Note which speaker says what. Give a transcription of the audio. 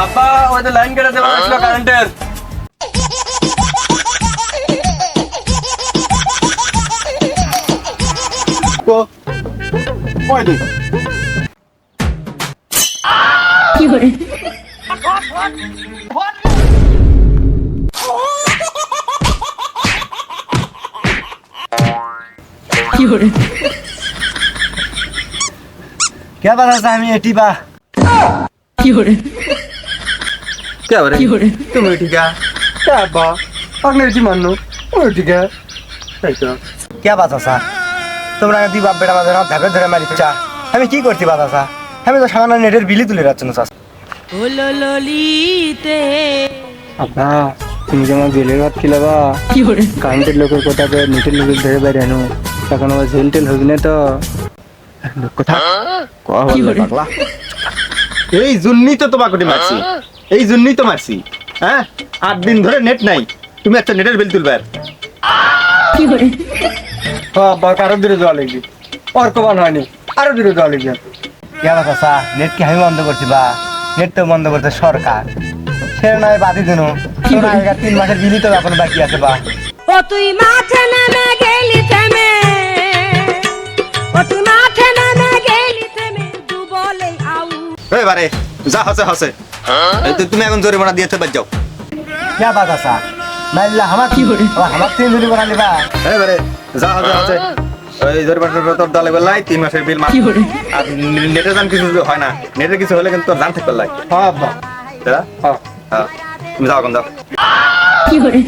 Speaker 1: আব্বা ওই তো লাইন কেটে দেওয়া হয়েছিল কারেন্টের
Speaker 2: কি করে
Speaker 3: কি করে क्या बता था
Speaker 2: हमें टीबा
Speaker 1: কে
Speaker 2: বলে
Speaker 1: তুমি ঠিকা কে বা আপনি এটি মানো ওই ঠিকা তাই তো।
Speaker 3: কে বাস আসা তোমরা দুই বাপ বেটা মাঝে ধাকে ধরে মার ইচ্ছা আমি কি করছি বাস আসা আমি তো সামান্য নেটের বিলি তুলে রাখছি না
Speaker 1: আপা তুমি যে আমার জেলের ভাত খিলাবা কারেন্টের লোকের কথা নেটের লোকের ধরে বাইরে আনো তখন আবার জেল টেল হবি না তো? কথা। কথা এই জন্যই তো তোমাকে মারছি। এই জন্যই তো মারছি। হ্যাঁ? আট দিন ধরে নেট নাই। তুমি একটা নেটের বিল তুলবে
Speaker 2: 有人
Speaker 1: ，আব্বা কারও দূরে যাওয়া লাগবে। অর্কবান হয়নি। আরও দূরে যাওয়া লাগবে।
Speaker 3: কে বাতাসা নেট কি আমি বন্ধ করছি বা? নেট তো বন্ধ করছে সরকার। সে নয় বাদি দিন। তিন মাসের বিলি তো এখন বাকি আছে বা?
Speaker 4: ও তুই মাঠে নেমে
Speaker 1: এবারে যা হসে হসে। তুমি এখন জরিমানা দিয়েছে বাদ যাও।
Speaker 3: কে বাতাসা মাইল্লা আমার
Speaker 2: কি করে?
Speaker 3: আবার আমার তিন জুলি বানালি বা
Speaker 1: এবারে যা হসে হসে। ওই জরিমানাটা তোর দলে বেলাই তিন মাসের বিল মার
Speaker 2: কি করে?
Speaker 1: আর নেটের দাম কিছু হয় না। নেটের কিছু হলে কিন্তু তোর দাম থাকবে লাই।
Speaker 3: হ্যাঁ আব্বা
Speaker 1: দাদা হ্যাঁ। তুমি যাও এখন যাও।
Speaker 2: 有人，